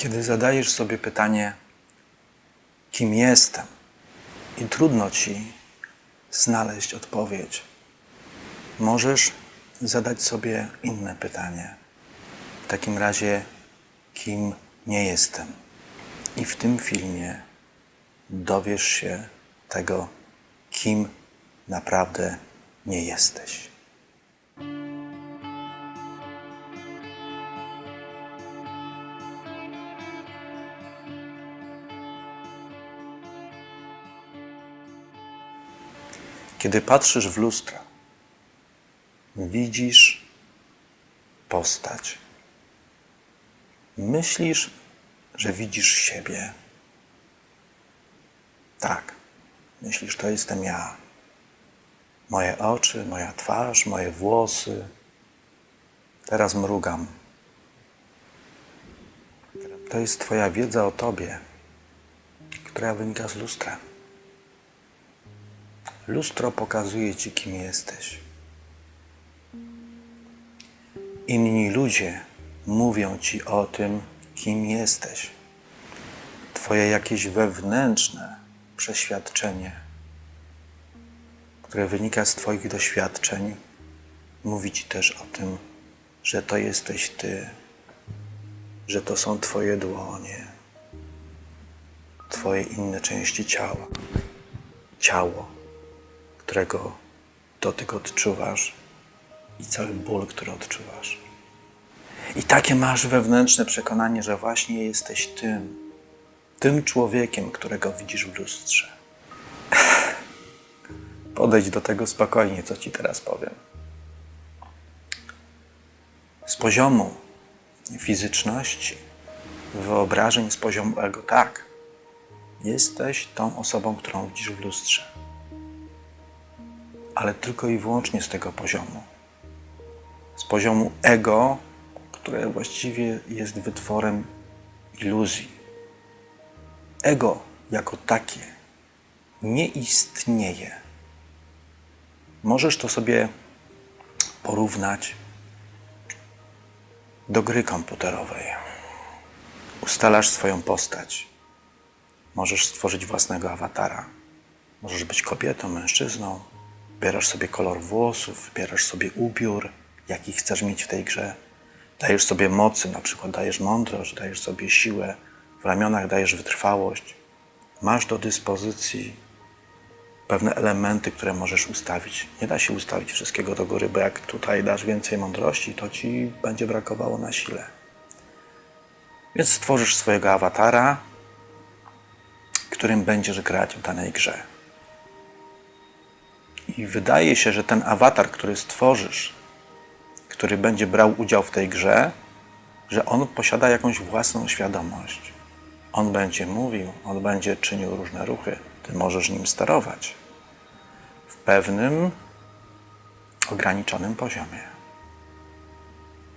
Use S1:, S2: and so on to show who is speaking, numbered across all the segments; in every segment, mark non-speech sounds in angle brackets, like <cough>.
S1: Kiedy zadajesz sobie pytanie, kim jestem, i trudno ci znaleźć odpowiedź, możesz zadać sobie inne pytanie. W takim razie, kim nie jestem? I w tym filmie dowiesz się tego, kim naprawdę nie jesteś. Kiedy patrzysz w lustro, widzisz postać. Myślisz, że widzisz siebie. Tak, myślisz, to jestem ja. Moje oczy, moja twarz, moje włosy. Teraz mrugam. To jest Twoja wiedza o Tobie, która wynika z lustra. Lustro pokazuje Ci, kim jesteś. Inni ludzie mówią Ci o tym, kim jesteś. Twoje jakieś wewnętrzne przeświadczenie, które wynika z Twoich doświadczeń, mówi Ci też o tym, że to jesteś Ty, że to są Twoje dłonie, Twoje inne części ciała. Ciało, którego dotyk odczuwasz i cały ból, który odczuwasz. I takie masz wewnętrzne przekonanie, że właśnie jesteś tym, tym człowiekiem, którego widzisz w lustrze. <laughs> Podejdź do tego spokojnie, co ci teraz powiem. Z poziomu fizyczności, wyobrażeń, z poziomu ego, tak. Jesteś tą osobą, którą widzisz w lustrze. Ale tylko i wyłącznie z tego poziomu. Z poziomu ego, które właściwie jest wytworem iluzji. Ego jako takie nie istnieje. Możesz to sobie porównać do gry komputerowej. Ustalasz swoją postać. Możesz stworzyć własnego awatara. Możesz być kobietą, mężczyzną. Wybierasz sobie kolor włosów, wybierasz sobie ubiór, jaki chcesz mieć w tej grze. Dajesz sobie mocy, na przykład dajesz mądrość, dajesz sobie siłę, w ramionach dajesz wytrwałość. Masz do dyspozycji pewne elementy, które możesz ustawić. Nie da się ustawić wszystkiego do góry, bo jak tutaj dasz więcej mądrości, to ci będzie brakowało na sile. Więc stworzysz swojego awatara, którym będziesz grać w danej grze. I wydaje się, że ten awatar, który stworzysz, który będzie brał udział w tej grze, że on posiada jakąś własną świadomość. On będzie mówił, on będzie czynił różne ruchy. Ty możesz nim sterować w pewnym ograniczonym poziomie.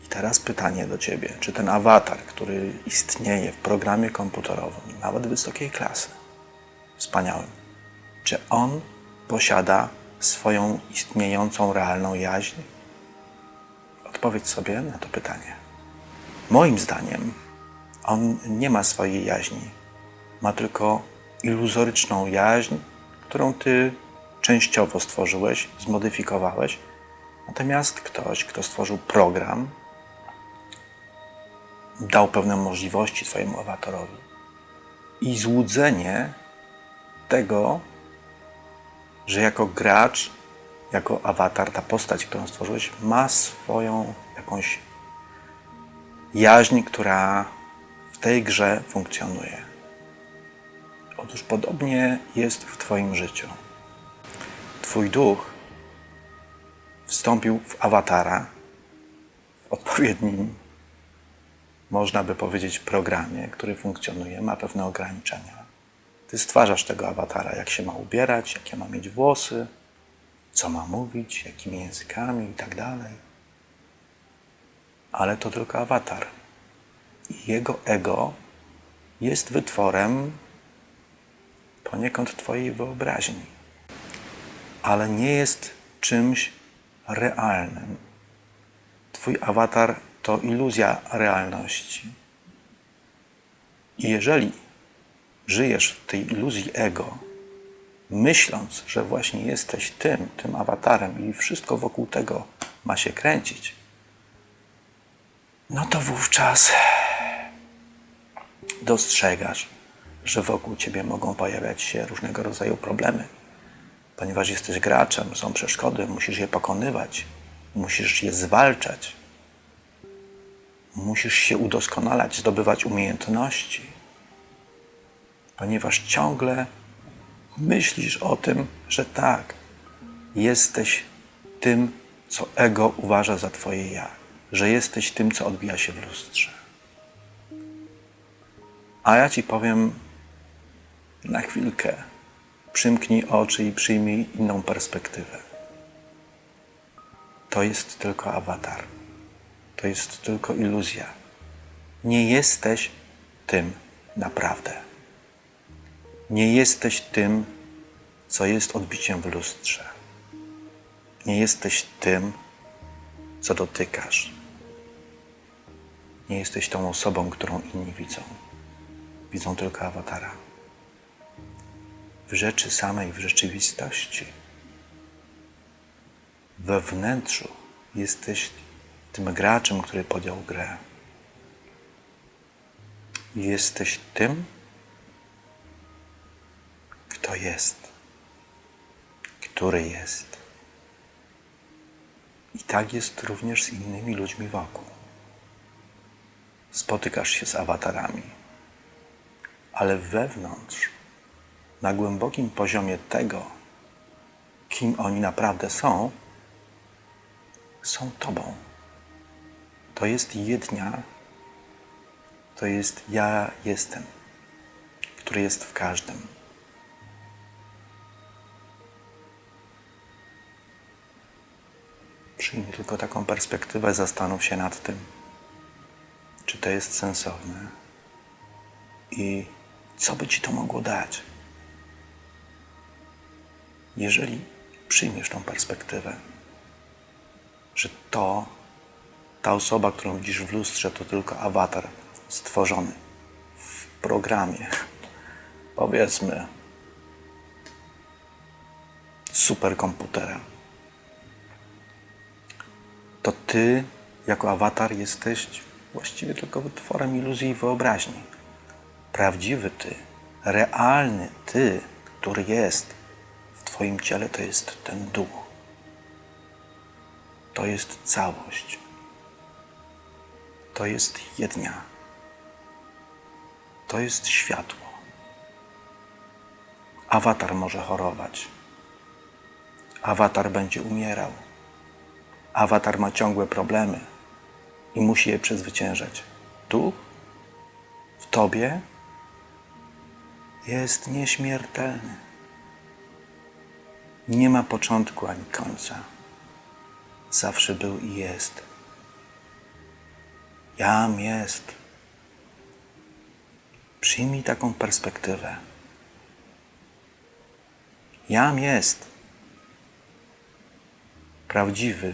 S1: I teraz pytanie do ciebie: czy ten awatar, który istnieje w programie komputerowym, nawet wysokiej klasy, wspaniałym, czy on posiada swoją istniejącą realną jaźń? Odpowiedz sobie na to pytanie. Moim zdaniem, on nie ma swojej jaźni. Ma tylko iluzoryczną jaźń, którą ty częściowo stworzyłeś, zmodyfikowałeś. Natomiast ktoś, kto stworzył program, dał pewne możliwości swojemu awatarowi. I złudzenie tego, że jako gracz, jako awatar, ta postać, którą stworzyłeś, ma swoją jakąś jaźń, która w tej grze funkcjonuje. Otóż podobnie jest w Twoim życiu. Twój duch wstąpił w awatara w odpowiednim, można by powiedzieć, programie, który funkcjonuje, ma pewne ograniczenia. Ty stwarzasz tego awatara, jak się ma ubierać, jakie ma mieć włosy, co ma mówić, jakimi językami i tak dalej. Ale to tylko awatar. I jego ego jest wytworem poniekąd Twojej wyobraźni, ale nie jest czymś realnym. Twój awatar to iluzja realności. I jeżeli żyjesz w tej iluzji ego, myśląc, że właśnie jesteś tym, tym awatarem i wszystko wokół tego ma się kręcić, no to wówczas dostrzegasz, że wokół ciebie mogą pojawiać się różnego rodzaju problemy. Ponieważ jesteś graczem, są przeszkody, musisz je pokonywać, musisz je zwalczać, musisz się udoskonalać, zdobywać umiejętności, ponieważ ciągle myślisz o tym, że tak, jesteś tym, co ego uważa za Twoje ja, że jesteś tym, co odbija się w lustrze. A ja Ci powiem na chwilkę, przymknij oczy i przyjmij inną perspektywę. To jest tylko awatar. To jest tylko iluzja. Nie jesteś tym naprawdę. Nie jesteś tym, co jest odbiciem w lustrze. Nie jesteś tym, co dotykasz. Nie jesteś tą osobą, którą inni widzą. Widzą tylko awatara. W rzeczy samej, w rzeczywistości, we wnętrzu jesteś tym graczem, który podjął grę. Jesteś tym, kto jest, który jest. I tak jest również z innymi ludźmi wokół. Spotykasz się z awatarami, ale wewnątrz, na głębokim poziomie tego, kim oni naprawdę są, są Tobą. To jest jednia, to jest ja jestem, który jest w każdym. Przyjmij tylko taką perspektywę, zastanów się nad tym, czy to jest sensowne i co by ci to mogło dać. Jeżeli przyjmiesz tą perspektywę, że to, ta osoba, którą widzisz w lustrze, to tylko awatar stworzony w programie, powiedzmy, superkomputera, to ty, jako awatar, jesteś właściwie tylko wytworem iluzji i wyobraźni. Prawdziwy ty, realny ty, który jest w twoim ciele, to jest ten duch. To jest całość. To jest jednia. To jest światło. Awatar może chorować. Awatar będzie umierał. Awatar ma ciągłe problemy i musi je przezwyciężać. Tu, w tobie, jest nieśmiertelny. Nie ma początku ani końca. Zawsze był i jest. Jam jest. Przyjmij taką perspektywę. Jam jest. Prawdziwy.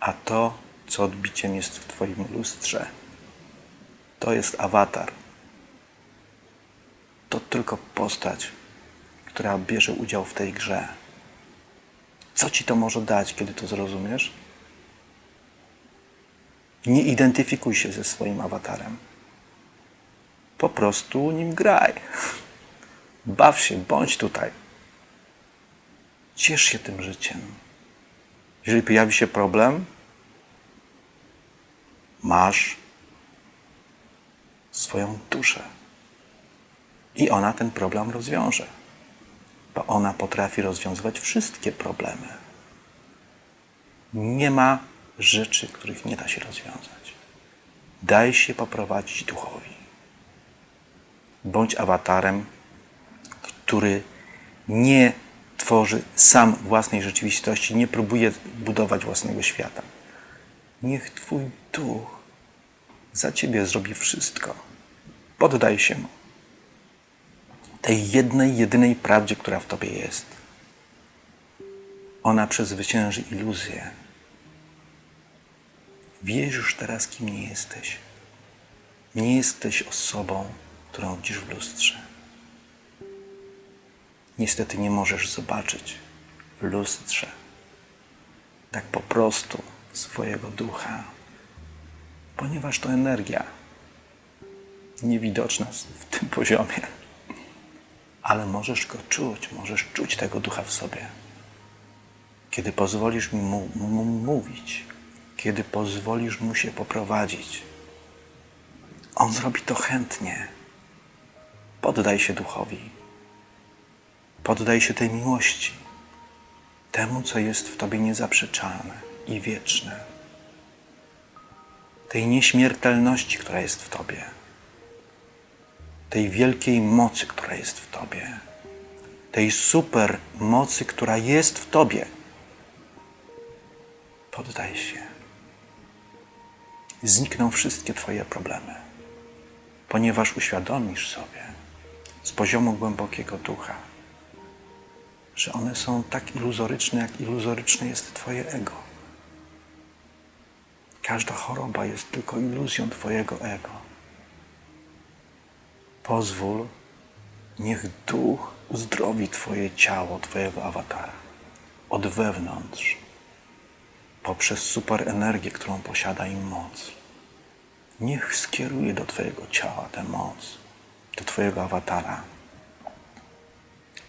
S1: A to, co odbiciem jest w Twoim lustrze, to jest awatar. To tylko postać, która bierze udział w tej grze. Co ci to może dać, kiedy to zrozumiesz? Nie identyfikuj się ze swoim awatarem. Po prostu nim graj. Baw się, bądź tutaj. Ciesz się tym życiem. Jeżeli pojawi się problem, masz swoją duszę. I ona ten problem rozwiąże. Bo ona potrafi rozwiązywać wszystkie problemy. Nie ma rzeczy, których nie da się rozwiązać. Daj się poprowadzić duchowi. Bądź awatarem, który nie tworzy sam własnej rzeczywistości, nie próbuje budować własnego świata. Niech Twój duch za Ciebie zrobi wszystko. Poddaj się mu. Tej jednej, jedynej prawdzie, która w Tobie jest. Ona przezwycięży iluzję. Wiesz już teraz, kim nie jesteś. Nie jesteś osobą, którą widzisz w lustrze. Niestety nie możesz zobaczyć w lustrze tak po prostu swojego ducha, ponieważ to energia niewidoczna w tym poziomie. Ale możesz go czuć, możesz czuć tego ducha w sobie. Kiedy pozwolisz mu, mu mówić, kiedy pozwolisz mu się poprowadzić, on zrobi to chętnie. Poddaj się duchowi. Poddaj się tej miłości, temu, co jest w tobie niezaprzeczalne i wieczne, tej nieśmiertelności, która jest w tobie, tej wielkiej mocy, która jest w tobie, tej super mocy, która jest w tobie. Poddaj się. Znikną wszystkie Twoje problemy, ponieważ uświadomisz sobie z poziomu głębokiego ducha, że one są tak iluzoryczne, jak iluzoryczne jest Twoje ego. Każda choroba jest tylko iluzją Twojego ego. Pozwól, niech duch uzdrowi Twoje ciało, Twojego awatara od wewnątrz, poprzez superenergię, którą posiada im moc. Niech skieruje do Twojego ciała tę moc, do Twojego awatara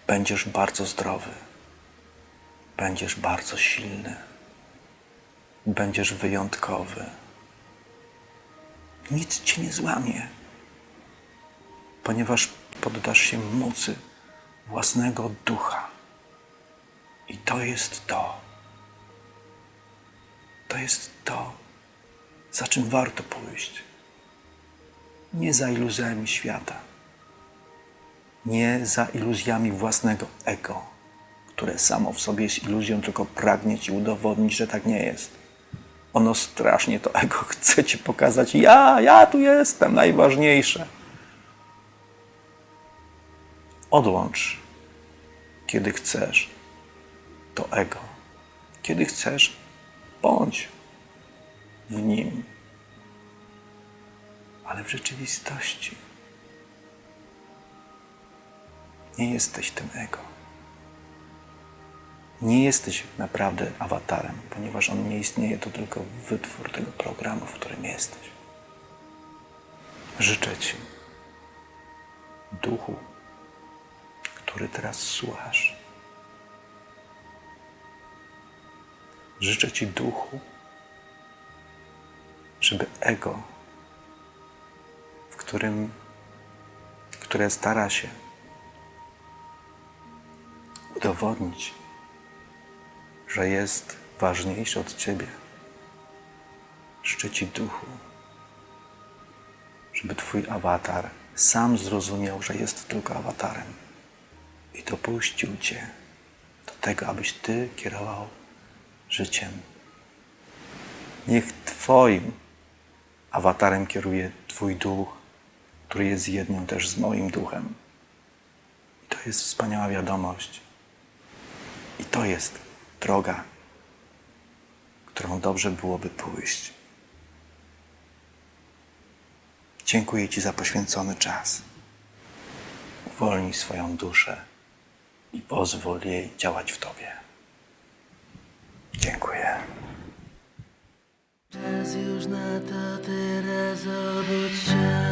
S1: będziesz bardzo zdrowy, będziesz bardzo silny, będziesz wyjątkowy. Nic cię nie złamie, ponieważ poddasz się mocy własnego ducha. I to jest to. To jest to, za czym warto pójść. Nie za iluzjami świata nie za iluzjami własnego ego, które samo w sobie jest iluzją, tylko pragnie ci udowodnić, że tak nie jest. Ono strasznie to ego <laughs> chce ci pokazać: ja, ja tu jestem, najważniejsze. Odłącz, kiedy chcesz, to ego. Kiedy chcesz, bądź w nim. Ale w rzeczywistości nie jesteś tym ego. Nie jesteś naprawdę awatarem, ponieważ on nie istnieje, to tylko wytwór tego programu, w którym jesteś. Życzę Ci, duchu, który teraz słuchasz. Życzę Ci, duchu, żeby ego, w którym, które stara się udowodnić, że jest ważniejszy od Ciebie. Życzę Ci duchu, żeby Twój awatar sam zrozumiał, że jest tylko awatarem i dopuścił Cię do tego, abyś Ty kierował życiem. Niech Twoim awatarem kieruje Twój duch, który jest jednym też z moim duchem. I to jest wspaniała wiadomość. I to jest droga, którą dobrze byłoby pójść. Dziękuję Ci za poświęcony czas. Uwolnij swoją duszę i pozwól jej działać w Tobie. Dziękuję.
S2: Czas już na to teraz obudź się